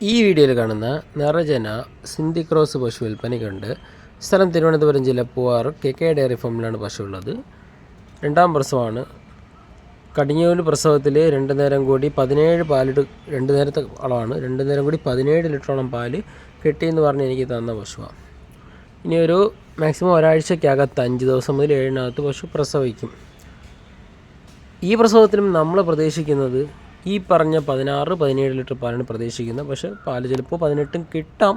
ഈ വീഡിയോയിൽ കാണുന്ന നിറജന സിന്ധി ക്രോസ് പശു വിൽപ്പനയ്ക്കുണ്ട് സ്ഥലം തിരുവനന്തപുരം ജില്ല പൂവാർ കെ കെ ഡയറി ഫാമിലാണ് പശു ഉള്ളത്. രണ്ടാം പ്രസവമാണ്. കടിഞ്ഞൂൽ പ്രസവത്തിൽ രണ്ട് നേരം കൂടി പതിനേഴ് പാലിട്ട് രണ്ട് നേരത്തെ അളവാണ്. രണ്ട് നേരം കൂടി പതിനേഴ് ലിറ്ററോളം പാൽ കിട്ടിയെന്ന് പറഞ്ഞ് എനിക്ക് തന്ന പശുവാണ് ഇനി ഒരു മാക്സിമം ഒരാഴ്ചക്കകത്ത് അഞ്ച് ദിവസം മുതൽ ഏഴിനകത്ത് പശു പ്രസവിക്കും. ഈ പ്രസവത്തിലും നമ്മൾ പ്രതീക്ഷിക്കുന്നത് ഈ പറഞ്ഞ പതിനാറ് പതിനേഴ് ലിറ്റർ പാലാണ് പ്രതീക്ഷിക്കുന്നത്. പക്ഷേ പാൽ ചിലപ്പോൾ പതിനെട്ടും കിട്ടാം.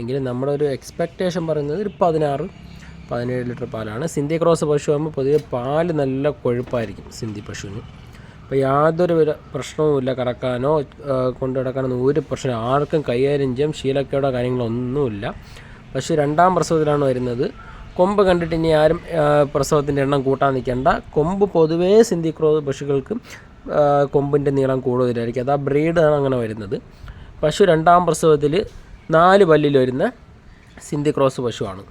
എങ്കിലും നമ്മുടെ ഒരു എക്സ്പെക്റ്റേഷൻ പറയുന്നത് ഒരു പതിനാറ് പതിനേഴ് ലിറ്റർ പാലാണ്. സിന്ധി ക്രോസ് പശു ആകുമ്പോൾ പൊതുവെ പാൽ നല്ല കൊഴുപ്പായിരിക്കും സിന്ധി പശുവിന്. അപ്പോൾ യാതൊരു പ്രശ്നവുമില്ല. കറക്കാനോ കൊണ്ടു നടക്കാനോ ഒരു പ്രശ്നം ആർക്കും കൈകാര്യം ചെയ്യാം. ശീലക്കേടോ കാര്യങ്ങളൊന്നുമില്ല പശു രണ്ടാം പ്രസവത്തിലാണ് വരുന്നത്. കൊമ്പ് കണ്ടിട്ട് ഇനി ആരും പ്രസവത്തിന്റെ എണ്ണം കൂട്ടാൻ നിൽക്കേണ്ട. കൊമ്പ് പൊതുവേ സിന്ധി ക്രോ പശുക്കൾക്ക് കൊമ്പിന്റെ നീളം കൂടുതലായിരിക്കും. അത് ആ ബ്രീഡാണ് അങ്ങനെ വരുന്നത്. പശു രണ്ടാം പ്രസവത്തിൽ നാല് പല്ലിൽ വരുന്ന സിന്ധി ക്രോസ് പശുവാണ്.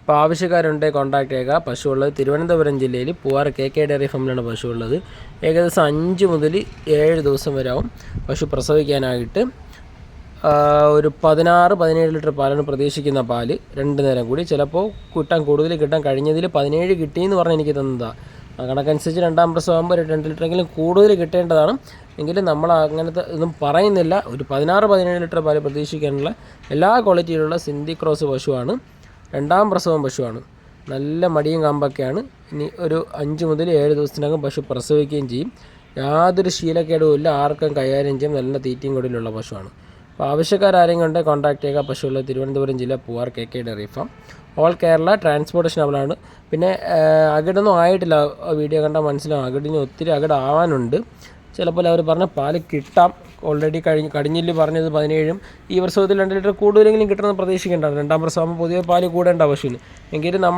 അപ്പോൾ ആവശ്യക്കാരുണ്ടെങ്കിൽ കോൺടാക്ട് ചെയ്യുക. പശു ഉള്ളത് തിരുവനന്തപുരം ജില്ലയിൽ പൂവാർ കെ കെ ഡയറി ഫാമിലാണ് പശു ഉള്ളത് ഏകദേശം അഞ്ച് മുതൽ ഏഴ് ദിവസം വരെ ആവും പശു പ്രസവിക്കാനായിട്ട്. ഒരു പതിനാറ് പതിനേഴ് ലിറ്റർ പാലാണ് പ്രതീക്ഷിക്കുന്ന പാൽ രണ്ട് നേരം കൂടി. ചിലപ്പോൾ കിട്ടാൻ കൂടുതൽ കിട്ടാൻ കഴിഞ്ഞതിൽ പതിനേഴ് കിട്ടിയെന്ന് പറഞ്ഞ് എനിക്ക് തന്നതാണ് കണക്കനുസരിച്ച് രണ്ടാം പ്രസവം ആകുമ്പോൾ ഒരു രണ്ട് ലിറ്ററെങ്കിലും കൂടുതൽ കിട്ടേണ്ടതാണ്. എങ്കിലും നമ്മൾ അങ്ങനത്തെ ഒന്നും പറയുന്നില്ല. ഒരു പതിനാറ് പതിനേഴ് ലിറ്റർ പാൽ പ്രതീക്ഷിക്കാനുള്ള എല്ലാ ക്വാളിറ്റിയിലുള്ള സിന്ധി ക്രോസ് പശുവാണ്. രണ്ടാം പ്രസവം പശുവാണ്. നല്ല മടിയും കാമ്പൊക്കെയാണ്. ഇനി ഒരു അഞ്ച് മുതൽ ഏഴ് ദിവസത്തിനകം പശു പ്രസവിക്കുകയും ചെയ്യും. യാതൊരു ശീലക്കേടുമില്ല. ആർക്കും കൈകാര്യം ചെയ്യും. നല്ല തീറ്റയും കൂടിയുള്ള പശുവാണ്. അപ്പോൾ ആവശ്യക്കാരും കണ്ട് കോൺടാക്ട് ചെയ്യുക. പശുവുള്ള തിരുവനന്തപുരം ജില്ല Poovar K K dairy farm all Kerala transportation അവളാണ് പിന്നെ അകിടൊന്നും ആയിട്ടില്ല. വീഡിയോ കണ്ടാൽ മനസ്സിലാവും. അകിടിന് ഒത്തിരി അകിടാവാനുണ്ട് ചിലപ്പോൾ അവർ പറഞ്ഞ പാൽ കിട്ടാം. ഓൾറെഡി കഴിഞ്ഞ് കടിഞ്ഞില്ല് പറഞ്ഞത് പതിനേഴും. ഈ പ്രസവത്തിൽ രണ്ട് ലിറ്റർ കൂടുതലെങ്കിലും കിട്ടണമെന്ന് പ്രതീക്ഷിക്കേണ്ടതാണ് രണ്ടാം പ്രസവം പൊതുവെ പാൽ കൂടേണ്ട പശുവിന്. എങ്കിലും നമ്മൾ